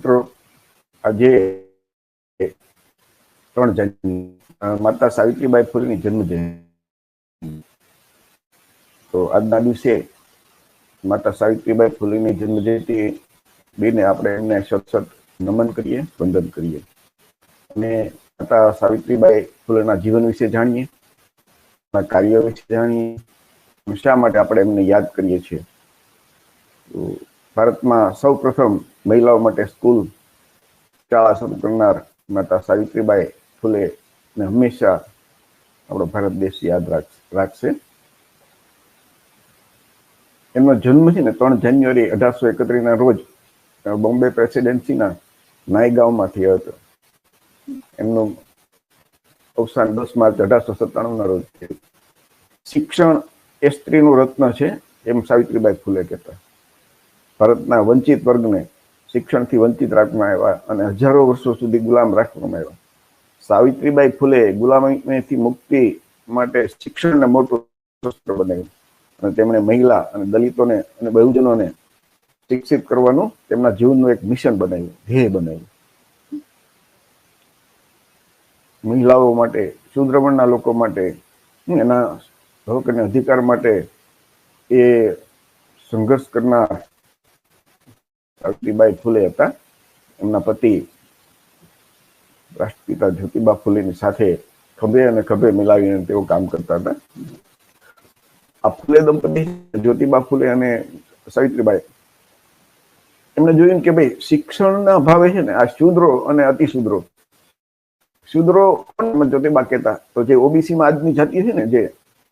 મિત્રો, આજે ત્રણ જાન્યુઆરી માતા સાવિત્રીબાઈ ફૂલેની જન્મ જયંતિ તો આજના દિવસે માતા સાવિત્રીબાઈ ફૂલેની જન્મ જયંતિ બેને આપણે એમને સતસત નમન કરીએ, વંદન કરીએ. અને માતા સાવિત્રીબાઈ ફૂલેના જીવન વિશે જાણીએ કાર્ય વિશે જાણીએ શા માટે આપણે એમને યાદ કરીએ છીએ? તો ભારતમાં સૌ પ્રથમ મહિલાઓ માટે સ્કૂલ શાળા શરૂ કરનાર માતા સાવિત્રીબાઈ ફૂલે ને હંમેશા આપણો ભારત દેશ યાદ રાખશે. એમનો જન્મ છે ને ત્રણ જાન્યુઆરી અઢારસો એકત્રીસ ના રોજ બોમ્બે પ્રેસિડેન્સીના નાયગાંવમાં થયો હતો. એમનું અવસાન દસ માર્ચ અઢારસો સત્તાણુંના રોજ થયું. શિક્ષણ એ સ્ત્રીનું રત્ન છે, એમ સાવિત્રીબાઈ ફૂલે કહેતા. ભારતના વંચિત વર્ગને શિક્ષણથી વંચિત રાખવામાં આવ્યા અને હજારો વર્ષો સુધી ગુલામ રાખવામાં આવ્યા. સાવિત્રીબાઈ ફૂલે ગુલામીથી મુક્તિ માટે શિક્ષણને મોટું બનાવ્યું. અને તેમણે મહિલા અને દલિતોને અને બહુજનોને શિક્ષિત કરવાનું તેમના જીવનનું એક મિશન બનાવ્યું, ધ્યેય બનાવ્યું. મહિલાઓ માટે શુદ્રમણના લોકો માટે, એના હક અને અધિકાર માટે એ સંઘર્ષ કરનાર સાવિત્રીબાઈ ફૂલે હતા. એમના પતિ રાષ્ટ્રપિતા જ્યોતિબા ફૂલેની સાથે ખભે અને ખભે મિલાવીને તેઓ કામ કરતા હતા. આ ફૂલે દંપતી જ્યોતિબા ફૂલે અને સાવિત્રીબાઈ. એમને જોયું કે ભાઈ શિક્ષણના અભાવે છે ને આ શુદ્રો અને અતિશુદ્રો શુદ્રો. જ્યોતિબા કહેતા. તો જે ઓબીસીમાં આજની જાતિ છે ને જે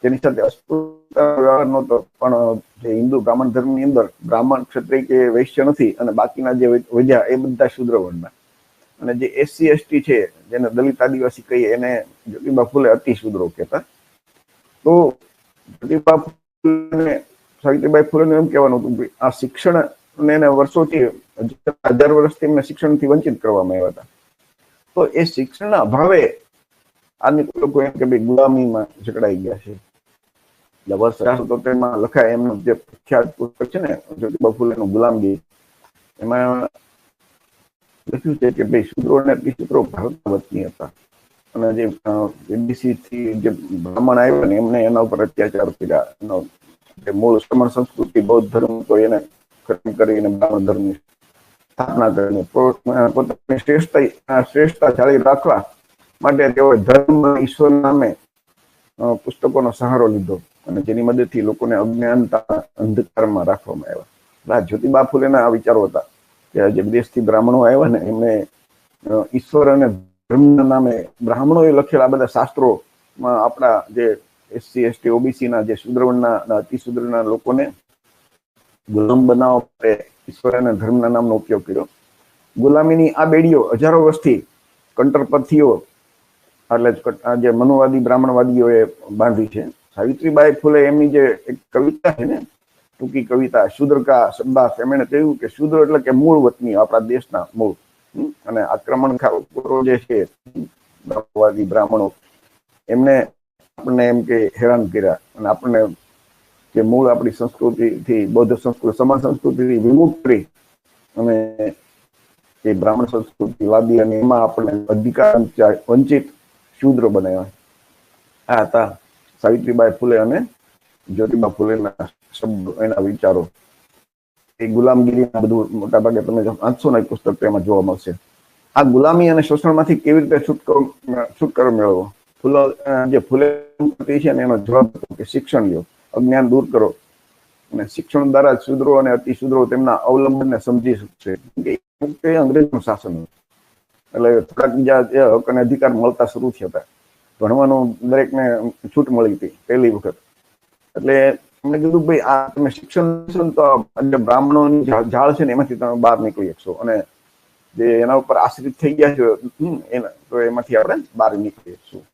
જેની સાથે અસ્પૃશ્યતા નહોતો પણ જે હિન્દુ બ્રાહ્મણ ધર્મની અંદર બ્રાહ્મણ ક્ષત્રિય કે વૈશ્ય નથી અને બાકીના જે વધ્યા એ બધા શુદ્ર વર્ણના અને જે એસસી, એસટી છે, જેને દલિત આદિવાસી કહીએ, એને જ્યોતિબા ફૂલે અતિ શુદ્રો કહેતા. તો જ્યોતિબા ફૂલે સાવિત્રીબાઈ ફૂલે એમ કહેવાનું હતું કે આ શિક્ષણ ને એને વર્ષોથી, હજાર વર્ષથી એમને શિક્ષણથી વંચિત કરવામાં આવ્યા હતા. તો એ શિક્ષણના અભાવે આજની લોકો એમ કે ભાઈ ગુલામીમાં જકડાઈ ગયા છે. બ્રાહ્મણ આવ્યા ને, એમને એના ઉપર અત્યાચાર કર્યા. જે મૂળ શ્રમણ સંસ્કૃતિ, બૌદ્ધ ધર્મ તો એને ખતમ કરીને બ્રાહ્મણ ધર્મની સ્થાપના કરીને પોતાની શ્રેષ્ઠતા શ્રેષ્ઠતા જાળવી રાખવા માટે તેઓએ ધર્મ ઈશ્વર નામે પુસ્તકોનો સહારો લીધો. અને જેની મદદથી લોકોને અજ્ઞાનતા અંધકારમાં રાખવામાં આવ્યા. જ્યોતિબા ફુલેના આ વિચારો હતા કે જે બ્રાહ્મણો આવ્યા ને એમને ઈશ્વર અને ધર્મના નામે બ્રાહ્મણોએ લખેલા બધા શાસ્ત્રોમાં આપણા જે એસસી એસટી ઓબીસીના જે શુદ્રવર્ણના અતિશુદ્રના લોકોને ગુલામ બનાવવા માટે ઈશ્વર અને ધર્મના નામનો ઉપયોગ કર્યો. ગુલામીની આ બેડીઓ હજારો વર્ષથી કંટરપંથીઓ, એટલે જે મનોવાદી, બ્રાહ્મણવાદીઓએ બાંધી છે. સાવિત્રીબાઈ ફૂલે એમની જે એક કવિતા છે ને, ટૂંકી કવિતા શુદ્રકા શબ્દાસ એમણે કહ્યું કે શુદ્ર એટલે કે મૂળ વતની, આપણા દેશના મૂળ. અને આક્રમણકારો જે છે બ્રાહ્મણો, એમને આપણને એમ કે હેરાન કર્યા. અને આપણને કે મૂળ આપણી સંસ્કૃતિથી, બૌદ્ધ સંસ્કૃતિ, સમાજ સંસ્કૃતિથી વિમુખ કરી અને એ બ્રાહ્મણ સંસ્કૃતિ વાદી અને એમાં આપણને અધિકાર વંચિત શુદ્ર બનાવ્યા. આ હતા સાવિત્રીબાઈ ફૂલે અને જ્યોતિબા ફૂલેના શબ્દો, એના વિચારો. એ ગુલામગીરીના બધું મોટા ભાગે તમે વાંચશો ને પુસ્તક તેમાં જોવા મળશે. આ ગુલામી અને શોષણમાંથી કેવી રીતે છુટકારો છુટકારો મેળવવો? ફૂલો જે ફૂલે છે ને એનો જવાબ કે શિક્ષણ લ્યો. અજ્ઞાન દૂર કરો. અને શિક્ષણ દ્વારા શુદ્રો અને અતિ શુદ્રો તેમના અવલંબનને સમજી શકશે. અંગ્રેજનું શાસન એટલે થોડાક બીજા હક અને અધિકાર મળતા શરૂ થયા હતા. ભણવાનું દરેકને છૂટ મળી હતી પહેલી વખત. એટલે એમણે કીધું, ભાઈ, આ તમે શિક્ષણ તો બ્રાહ્મણોની ઝાડ છે ને એમાંથી તમે બહાર નીકળી શકશો. અને જે એના ઉપર આશ્રિત થઈ ગયા છે એના, તો એમાંથી આપણે બહાર નીકળી શકશું.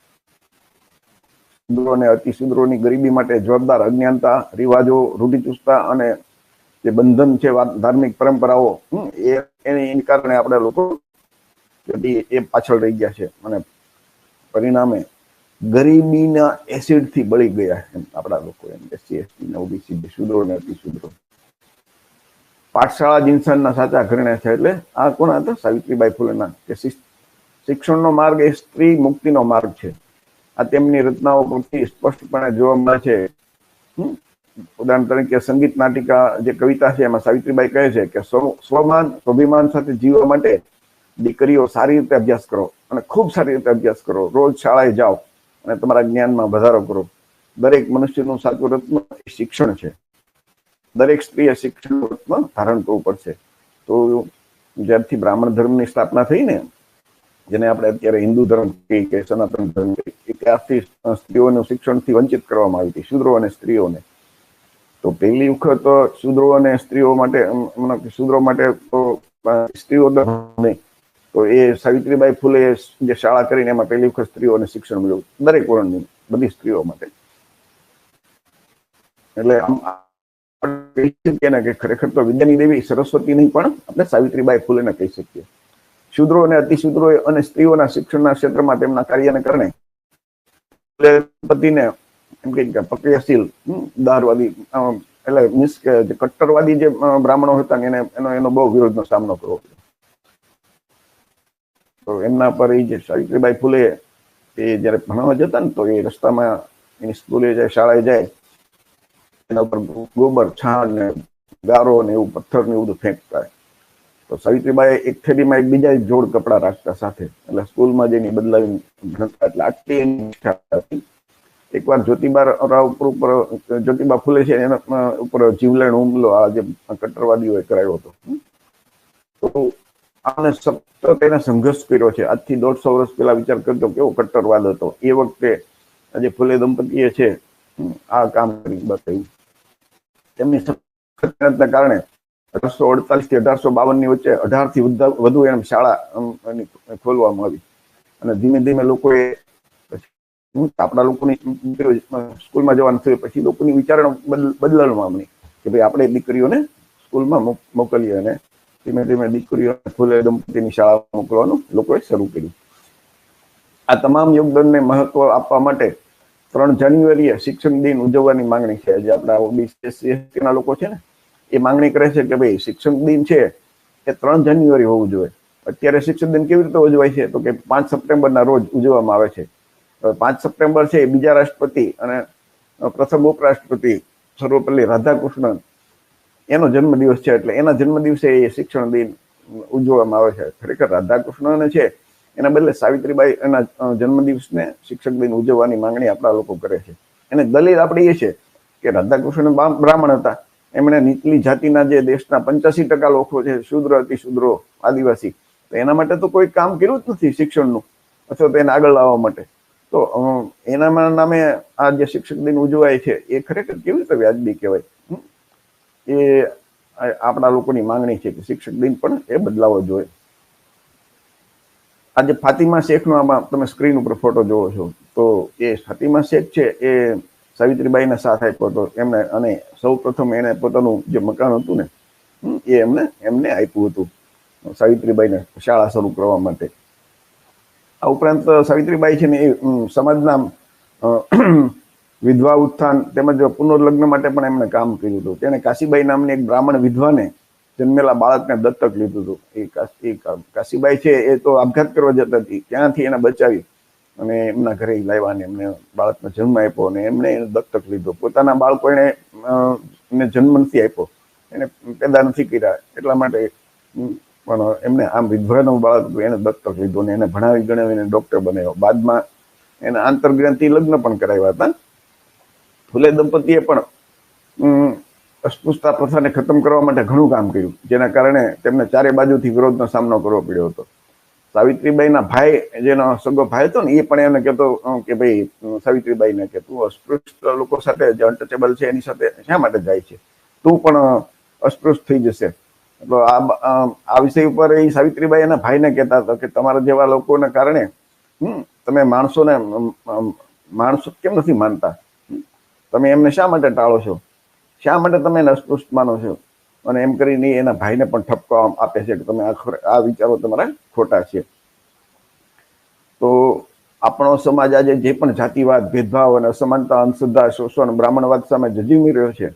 શુદ્રો અને અતિ શુદ્રોની ગરીબી માટે જવાબદાર અજ્ઞાનતા, રિવાજો, રૂઢિચુસ્તતા અને જે બંધન છે ધાર્મિક પરંપરાઓ એ, એની કારણે આપણે લોકો એ પાછળ રહી ગયા છે. અને પરિણામે ગરીબીના એસિડથી બળી ગયા એમ આપણા લોકો એમ. એસસી એસટી ને ઓબીસી શુદ્રો ને અતિ શુદ્રો પાઠશાળા જ ઇન્સાનના સાચા ઘરણે છે એટલે આ કોણ હતા? સાવિત્રીબાઈ ફૂલેના કે શિક્ષ- શિક્ષણનો માર્ગ એ સ્ત્રી મુક્તિનો માર્ગ છે. આ તેમની રચનાઓ પરથી સ્પષ્ટપણે જોવા મળે છે? ઉદાહરણ તરીકે સંગીત નાટિકા જે કવિતા છે એમાં સાવિત્રીબાઈ કહે છે કે સ્વમાન, સ્વાભિમાન સાથે જીવવા માટે દીકરીઓ સારી રીતે અભ્યાસ કરો અને ખૂબ સારી રીતે અભ્યાસ કરો. રોજ શાળાએ જાઓ. અને તમારા જ્ઞાનમાં વધારો કરો. દરેક મનુષ્યનું સાચું રત્ન શિક્ષણ છે. દરેક સ્ત્રીએ શિક્ષણ રત્ન ધારણ કરવું પડશે. તો જ્યારથી બ્રાહ્મણ ધર્મની સ્થાપના થઈ ને, જેને આપણે અત્યારે હિન્દુ ધર્મ કે સનાતન ધર્મ એ ત્યારથી સ્ત્રીઓનું શિક્ષણથી વંચિત કરવામાં આવી હતી, શૂદ્રો અને સ્ત્રીઓને. તો પહેલી વખત શૂદ્રો અને સ્ત્રીઓ માટે શૂદ્રો માટે તો સ્ત્રીઓ નહીં તો એ સાવિત્રીબાઈ ફૂલે જે શાળા કરીને એમાં પહેલી વખત સ્ત્રીઓને શિક્ષણ મળ્યું. દરેક વર્ણની, બધી સ્ત્રીઓ માટે. એટલે આમ કે ખરેખર તો વિદ્યાની દેવી સરસ્વતી નહીં, પણ આપણે સાવિત્રીબાઈ ફૂલેને કહી શકીએ. શુદ્રો અને અતિશુદ્રો અને સ્ત્રીઓના શિક્ષણના ક્ષેત્રમાં તેમના કાર્યને કારણે પતિને એમ કહી કે પ્રક્રિયાશીલ દારવાદી એટલે મીન્સ કે કટ્ટરવાદી જે બ્રાહ્મણો હતા એને, એનો એનો બહુ વિરોધનો સામનો કરવો પડ્યો. તો એમના પર એ જે સાવિત્રીબાઈ ફૂલે એ જ્યારે ભણવા જતા ને તો એ રસ્તામાં એની સ્કૂલે જાય, શાળાએ જાય, એના ઉપર ગોબર, છાણ ને ગારો ને એવું પથ્થર ને એવું બધું ફેંકતા. તો સાવિત્રીબાઈ એક થેલીમાં એક બીજા જોડ કપડા રાખતા સાથે. એટલે સ્કૂલમાં જઈને બદલાવી ભણતા એટલે આટલી એની એકવાર જ્યોતિબા રાવ ઉપર જ્યોતિબા ફૂલે છે એના ઉપર જીવલેણ હુમલો આ જે કટ્ટરવાદીઓએ કરાયો હતો. તો આને સતત એને સંઘર્ષ કર્યો છે. આજથી દોઢસો વર્ષ પહેલા વિચાર કરતો કેવો કટ્ટરવાદ હતો. એ વખતે આજે ફૂલે દંપતીએ છે આ કામ કરી બતાવ્યું. તેમની સખત કારણે અઢારસો અડતાલીસથી અઢારસો બાવનની વચ્ચે અઢારથી વધુ- એમ શાળા ખોલવામાં આવી. અને ધીમે ધીમે લોકોએ આપણા લોકોની સ્કૂલમાં જવાનું થયું, પછી લોકોની વિચારણા બદલ- બદલવામાં આવી કે ભાઈ આપણે દીકરીઓને સ્કૂલમાં મોકલીએ અને ધીમે ધીમે દીકરીઓ ફૂલે દંપતીની શાળામાં મોકલવાનું લોકોએ શરૂ કર્યું. આ તમામ યોગદાનને મહત્વ આપવા માટે ત્રણ જાન્યુઆરીએ શિક્ષણ દિન ઉજવવાની માંગણી છે. જે આપણા ઓબીસી SC, ST ના લોકો છે ને એ માંગણી કરે છે કે ભાઈ શિક્ષણ દિન છે એ ત્રણ જાન્યુઆરી હોવું જોઈએ. અત્યારે શિક્ષણ દિન કેવી રીતે ઉજવાય છે? તો કે પાંચ સપ્ટેમ્બરના રોજ ઉજવવામાં આવે છે. હવે પાંચ સપ્ટેમ્બર છે એ બીજા રાષ્ટ્રપતિ અને પ્રથમ ઉપરાષ્ટ્રપતિ સર્વપલ્લી રાધાકૃષ્ણન એનો જન્મદિવસ છે એટલે એના જન્મદિવસે એ શિક્ષણ દિન ઉજવવામાં આવે છે. ખરેખર રાધાકૃષ્ણને છે એના બદલે સાવિત્રીબાઈ એના જન્મદિવસને શિક્ષક દિન ઉજવવાની માંગણી આપણા લોકો કરે છે. એને દલીલ આપણી એ છે કે રાધાકૃષ્ણ બ્રાહ્મણ હતા. એમણે નીચલી જાતિના જે દેશના પંચ્યાસી ટકા લોકો છે, શુદ્ર અતિ શુદ્રો આદિવાસી, તો એના માટે તો કોઈ કામ કર્યું જ નથી શિક્ષણનું, અથવા તો એને આગળ લાવવા માટે. તો એનામાં એના નામે આ જે શિક્ષક દિન ઉજવાય છે, એ ખરેખર કેવી રીતે વ્યાજબી કહેવાય? એ આપણા લોકોની માંગણી છે કે શિક્ષક દિન પણ એ બદલાવો જોઈએ. આજે ફાતિમા શેખનો આમાં તમે સ્ક્રીન ઉપર ફોટો જોવો છો, તો એ ફાતિમા શેખ છે, એ સાવિત્રીબાઈના સાથ આપ્યો હતો. એમને અને સૌ પ્રથમ એને પોતાનું જે મકાન હતું ને એ એમને એમને આપ્યું હતું. સાવિત્રીબાઈને શાળા શરૂ કરવા માટે. આ ઉપરાંત સાવિત્રીબાઈ છે ને એ સમાજના વિધવા ઉત્થાન તેમજ પુનર્લગ્ન માટે પણ એમણે કામ કર્યું હતું. તેણે કાશીબાઈ નામની એક બ્રાહ્મણ વિધવાને જન્મેલા બાળકને દત્તક લીધું હતું. એ કાશીબાઈ છે એ તો આપઘાત કરવા જતા હતી. ત્યાંથી એને બચાવી અને એમના ઘરે લાવ્યા અને એમને બાળકને જન્મ આપ્યો અને એમને એને દત્તક લીધો. પોતાના બાળકો અ, એને જન્મ નથી આપ્યો. એને પેદા નથી કર્યા. એટલા માટે પણ એમને આમ વિધવાનું બાળક હતું એને દત્તક લીધું અને એને ભણાવી ગણાવીને ડૉક્ટર બનાવ્યો. બાદમાં એના આંતરગ્રંથિ લગ્ન પણ કરાવ્યા હતા. ફૂલે દંપતીએ પણ અસ્પૃશ્યતા પ્રથાને ખતમ કરવા માટે ઘણું કામ કર્યું. જેના કારણે તેમને ચારે બાજુથી વિરોધનો સામનો કરવો પડ્યો હતો. સાવિત્રીબાઈના ભાઈ જેનો સગો ભાઈ હતો ને એ પણ એને કહેતો કે ભાઈ સાવિત્રીબાઈને કે તું અસ્પૃશ્ય લોકો સાથે જે અનટચેબલ છે એની સાથે શા માટે જાય છે? તું પણ અસ્પૃશ્ય થઈ જશે. તો આ આ વિષય ઉપર એ સાવિત્રીબાઈ એના ભાઈને કહેતા હતા કે તમારા જેવા લોકોને કારણે હમ, તમે માણસોને માણસો કેમ નથી માનતા? તમે એમને શા માટે ટાળો છો? શા માટે તમે એને અસ્પૃષ્ટ માનો છો? અને એમ કરીને એના ભાઈને પણ ઠપકો આપે છે કે તમે આ વિચારો તમારા ખોટા છે. તો આપણો સમાજ આજે જે પણ જાતિવાદ, ભેદભાવ અને અસમાનતા, અંધશ્રદ્ધા, શોષણ, બ્રાહ્મણવાદ સામે જજીમી રહ્યો છે.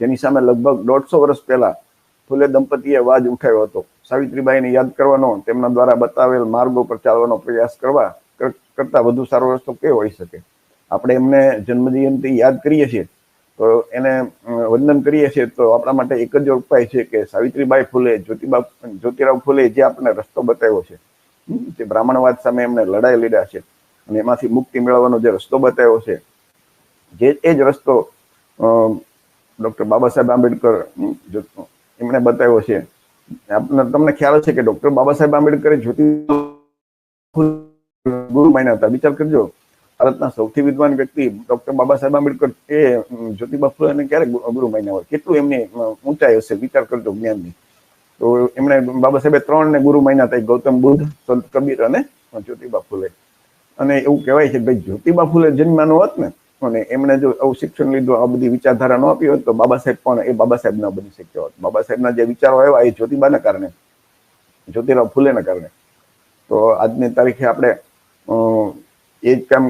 જેની સામે લગભગ દોઢસો વર્ષ પહેલા ફૂલે દંપતીએ અવાજ ઉઠાવ્યો હતો. સાવિત્રીબાઈને યાદ કરવાનો, તેમના દ્વારા બતાવેલ માર્ગો પર ચાલવાનો પ્રયાસ કરવા કરતાં વધુ સારો રસ્તો કયો હોઈ શકે? આપણે એમને જન્મજયંતિ યાદ કરીએ છીએ, તો એને વંદન કરીએ છીએ, તો આપણા માટે એક જ ઉપાય છે કે સાવિત્રીબાઈ ફૂલે, જ્યોતિબા, જ્યોતિરાવ ફૂલે જે આપણને રસ્તો બતાવ્યો છે તે બ્રાહ્મણવાદ સામે એમને લડાઈ લીધા છે અને એમાંથી મુક્તિ મેળવવાનો જે રસ્તો બતાવ્યો છે, જે એ જ રસ્તો ડૉક્ટર બાબા સાહેબ આંબેડકર એમણે બતાવ્યો છે. આપને તમને ખ્યાલ છે કે ડૉક્ટર બાબા સાહેબ આંબેડકરે જ્યોતિ ગુરુ માન્યા હતા. વિચાર કરજો. ભારતના સૌથી વિદ્વાન વ્યક્તિ ડોક્ટર બાબા સાહેબ આંબેડકર, એ જ્યોતિબા ફૂલેને ક્યારે ગુરુ માન્યા હોય. કેટલું એમની ઊંચાઈ હશે? વિચાર કરજો જ્ઞાનની. તો એમણે બાબા સાહેબે ત્રણ ને ગુરુ માન્યા હતા. ગૌતમ બુદ્ધ, સંત કબીર અને જ્યોતિબા ફૂલે અને એવું કહેવાય છે ભાઈ જ્યોતિબા ફૂલે જન્માનો હોત ને, અને એમણે જો આવું શિક્ષણ લીધું, આ બધી વિચારધારા ન આપી હોત, તો બાબા સાહેબ પણ એ બાબા સાહેબ ના બની શક્યા હોત. બાબા સાહેબના જે વિચારો આવ્યા, એ જ્યોતિબાના કારણે, જ્યોતિરાવ ફૂલેના કારણે. તો આજની તારીખે આપણે એ જ કામ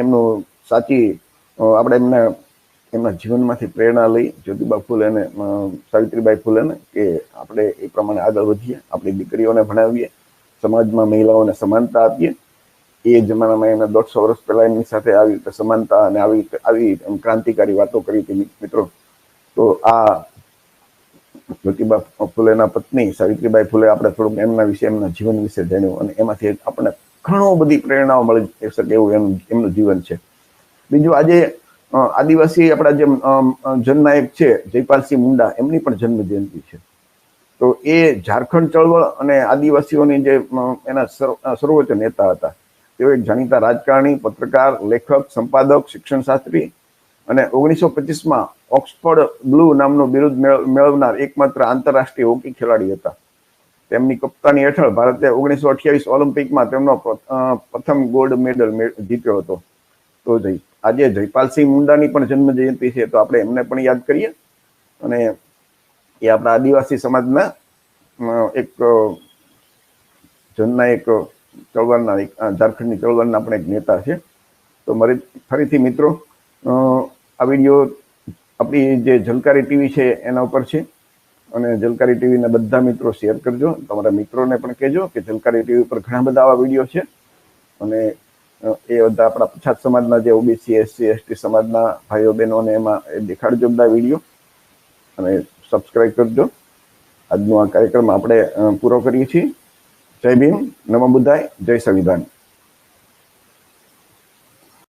એમનું સાચી આપણે એમને, એમના જીવનમાંથી પ્રેરણા લઈ જ્યોતિબા ફૂલે અને સાવિત્રીબાઈ ફૂલેને કે આપણે એ પ્રમાણે આગળ વધીએ, આપણી દીકરીઓને ભણાવીએ, સમાજમાં મહિલાઓને સમાનતા આપીએ. એ જમાનામાં એમણે દોઢસો વર્ષ પહેલા એમની સાથે આવી રીતે સમાનતા અને આવી આવી ક્રાંતિકારી વાતો કરી હતી મિત્રો. તો આ જ્યોતિબા ફૂલેના પત્ની સાવિત્રીબાઈ ફૂલે આપણે થોડુંક એમના વિશે, એમના જીવન વિશે જાણ્યું અને એમાંથી આપણને ઘણો બધી પ્રેરણાઓ મળી શકે એવું એમ, એમનું જીવન છે. બીજું આજે આદિવાસી આપણા જે જનનાયક છે, જયપાલસિંહ મુંડા, એમની પણ જન્મ જયંતિ છે. તો એ ઝારખંડ ચળવળ અને આદિવાસીઓની જે એના સર્વ- સર્વોચ્ચ નેતા હતા, તેઓ એક જાણીતા રાજકારણી, પત્રકાર, લેખક, સંપાદક શિક્ષણ શાસ્ત્રી અને ઓગણીસો પચીસમાં ઓક્સફર્ડ બ્લુ નામનો બિરુદ મેળ- મેળવનાર એકમાત્ર આંતરરાષ્ટ્રીય હોકી ખેલાડી હતા. તેમની કપ્તાની હેઠળ ભારતે ઓગણીસો અઠ્યાવીસ ઓલિમ્પિકમાં તેમનો પ્રથમ ગોલ્ડ મેડલ જીત્યો હતો. તો જય, આજે જયપાલસિંહ મુંડાની પણ જન્મ જયંતિ છે, તો આપણે એમને પણ યાદ કરીએ. અને એ આપણા આદિવાસી સમાજના એક જનના એક ચળવળના એક ઝારખંડની ચળવળના આપણે એક નેતા છે. તો મારી, ફરીથી મિત્રો આ વીડિયો આપણી જે ઝલકારી ટીવી છે એના ઉપર છે. અને ઝલકારી ટીવીના બધા મિત્રો શેર કરજો. તમારા મિત્રોને પણ કહેજો કે જલકારી ટીવી પર ઘણા બધા આવા વીડિયો છે. અને એ બધા આપણા પછાત સમાજના જે ઓબીસી, એસસી, એસટી સમાજના ભાઈઓ બહેનોને એમાં એ દેખાડજો બધા વીડિયો. અને સબસ્ક્રાઇબ કરજો. આજનો આ કાર્યક્રમ આપણે પૂરો કરીએ છીએ. જય ભીમ. નમો બુદ્ધાય. જય સંવિધાન.